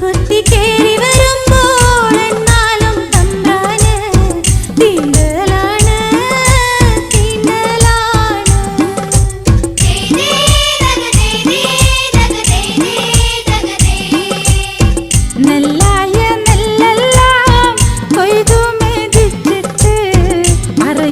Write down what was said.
കുത്തിക്കേറി വരുമ്പോൾ എന്നാലും തമ്പ്രാന് തീണ്ടലാണ്